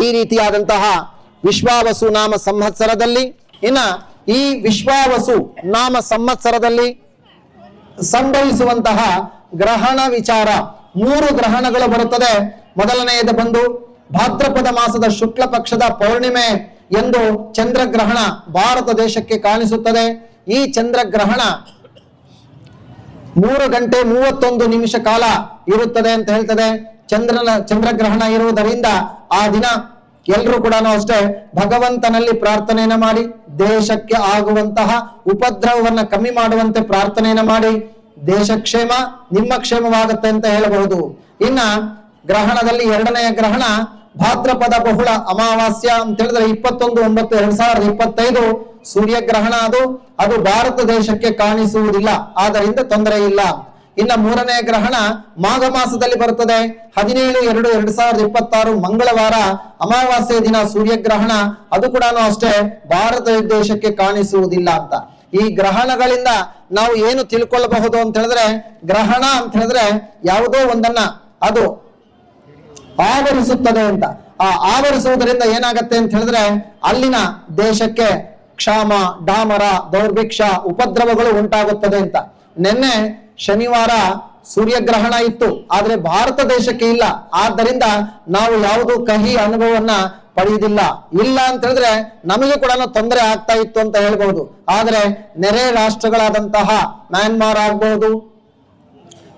ಈ ರೀತಿಯಾದಂತಹ ವಿಶ್ವಾವಸು ನಾಮ ಸಂವತ್ಸರದಲ್ಲಿ, ಇನ್ನ ಈ ವಿಶ್ವಾವಸು ನಾಮ ಸಂವತ್ಸರದಲ್ಲಿ ಸಂಭವಿಸುವಂತಹ ಗ್ರಹಣ ವಿಚಾರ ಮೂರು ಗ್ರಹಣಗಳು ಬರುತ್ತದೆ. ಮೊದಲನೆಯದು ಬಂದು ಭಾದ್ರಪದ ಮಾಸದ ಶುಕ್ಲ ಪಕ್ಷದ ಪೌರ್ಣಿಮೆ ಎಂದು ಚಂದ್ರಗ್ರಹಣ ಭಾರತ ದೇಶಕ್ಕೆ ಕಾಣಿಸುತ್ತದೆ. ಈ ಚಂದ್ರಗ್ರಹಣ ಮೂರು ಗಂಟೆ ಮೂವತ್ತೊಂದು ನಿಮಿಷ ಕಾಲ ಇರುತ್ತದೆ ಅಂತ ಹೇಳ್ತದೆ. ಚಂದ್ರನ, ಚಂದ್ರಗ್ರಹಣ ಇರುವುದರಿಂದ ಆ ದಿನ ಎಲ್ಲರೂ ಕೂಡ ಅಷ್ಟೇ ಭಗವಂತನಲ್ಲಿ ಪ್ರಾರ್ಥನೆಯನ್ನ ಮಾಡಿ, ದೇಶಕ್ಕೆ ಆಗುವಂತಹ ಉಪದ್ರವವನ್ನ ಕಮ್ಮಿ ಮಾಡುವಂತೆ ಪ್ರಾರ್ಥನೆಯನ್ನ ಮಾಡಿ ದೇಶ ಕ್ಷೇಮ ನಿಮ್ಮ ಕ್ಷೇಮವಾಗುತ್ತೆ ಅಂತ ಹೇಳಬಹುದು. ಇನ್ನ ಗ್ರಹಣದಲ್ಲಿ ಎರಡನೆಯ ಗ್ರಹಣ ಭಾದ್ರಪದ ಬಹುಳ ಅಮಾವಾಸ್ಯ ಅಂತ ಹೇಳಿದ್ರೆ ಇಪ್ಪತ್ತೊಂದು, ಒಂಬತ್ತು, ಎರಡ್ ಸಾವಿರದ ಇಪ್ಪತ್ತೈದು ಸೂರ್ಯಗ್ರಹಣ ಅದು ಅದು ಭಾರತ ದೇಶಕ್ಕೆ ಕಾಣಿಸುವುದಿಲ್ಲ, ಆದ್ದರಿಂದ ತೊಂದರೆ ಇಲ್ಲ. ಇನ್ನ ಮೂರನೇ ಗ್ರಹಣ ಮಾಘ ಮಾಸದಲ್ಲಿ ಬರುತ್ತದೆ. ಹದಿನೇಳು ಎರಡು ಎರಡ್ ಸಾವಿರದ ಇಪ್ಪತ್ತಾರು ಮಂಗಳವಾರ ಅಮಾವಾಸ್ಯ ದಿನ ಸೂರ್ಯಗ್ರಹಣ, ಅದು ಕೂಡ ಅಷ್ಟೇ, ಭಾರತ ದೇಶಕ್ಕೆ ಕಾಣಿಸುವುದಿಲ್ಲ ಅಂತ. ಈ ಗ್ರಹಣಗಳಿಂದ ನಾವು ಏನು ತಿಳ್ಕೊಳ್ಳಬಹುದು ಅಂತ ಹೇಳಿದ್ರೆ, ಗ್ರಹಣ ಅಂತ ಹೇಳಿದ್ರೆ ಯಾವುದೋ ಒಂದನ್ನ ಅದು ಆವರಿಸುತ್ತದೆ ಅಂತ. ಆ ಆವರಿಸುವುದರಿಂದ ಏನಾಗತ್ತೆ ಅಂತ ಹೇಳಿದ್ರೆ, ಅಲ್ಲಿನ ದೇಶಕ್ಕೆ ಕ್ಷಾಮ, ಡಾಮರ, ದೌರ್ಭಿಕ್ಷ ಉಪದ್ರವಗಳು ಉಂಟಾಗುತ್ತದೆ ಅಂತ. ನಿನ್ನೆ ಶನಿವಾರ ಸೂರ್ಯಗ್ರಹಣ ಇತ್ತು, ಆದ್ರೆ ಭಾರತ ದೇಶಕ್ಕೆ ಇಲ್ಲ. ಆದ್ದರಿಂದ ನಾವು ಯಾವುದು ಕಹಿ ಅನುಭವವನ್ನ ಪಡೆಯುವುದಿಲ್ಲ. ಇಲ್ಲ ಅಂತ ಹೇಳಿದ್ರೆ ನಮಗೆ ಕೂಡ ತೊಂದರೆ ಆಗ್ತಾ ಇತ್ತು ಅಂತ ಹೇಳ್ಬಹುದು ಆದ್ರೆ ನೆರೆ ರಾಷ್ಟ್ರಗಳಾದಂತಹ ಮ್ಯಾನ್ಮಾರ್ ಆಗ್ಬಹುದು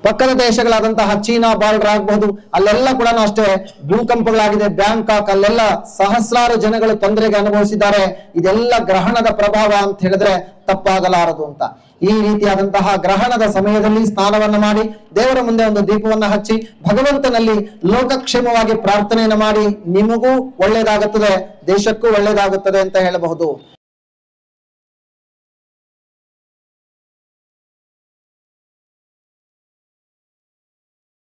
ಪಕ್ಕದ ದೇಶಗಳಾದಂತಹ ಚೀನಾ ಬಾರ್ಡರ್ ಆಗಬಹುದು, ಅಲ್ಲೆಲ್ಲ ಕೂಡ ಅಷ್ಟೇ ಭೂಕಂಪಗಳಾಗಿದೆ, ಬ್ಯಾಂಕಾಕ್, ಅಲ್ಲೆಲ್ಲ ಸಹಸ್ರಾರು ಜನಗಳು ತೊಂದರೆಗೆ ಅನುಭವಿಸಿದ್ದಾರೆ. ಇದೆಲ್ಲ ಗ್ರಹಣದ ಪ್ರಭಾವ ಅಂತ ಹೇಳಿದ್ರೆ ತಪ್ಪಾಗಲಾರದು ಅಂತ. ಈ ರೀತಿಯಾದಂತಹ ಗ್ರಹಣದ ಸಮಯದಲ್ಲಿ ಸ್ನಾನವನ್ನು ಮಾಡಿ, ದೇವರ ಮುಂದೆ ಒಂದು ದೀಪವನ್ನು ಹಚ್ಚಿ, ಭಗವಂತನಲ್ಲಿ ಲೋಕಕ್ಷೇಮವಾಗಿ ಪ್ರಾರ್ಥನೆಯನ್ನ ಮಾಡಿ, ನಿಮಗೂ ಒಳ್ಳೇದಾಗುತ್ತದೆ, ದೇಶಕ್ಕೂ ಒಳ್ಳೇದಾಗುತ್ತದೆ ಅಂತ ಹೇಳಬಹುದು.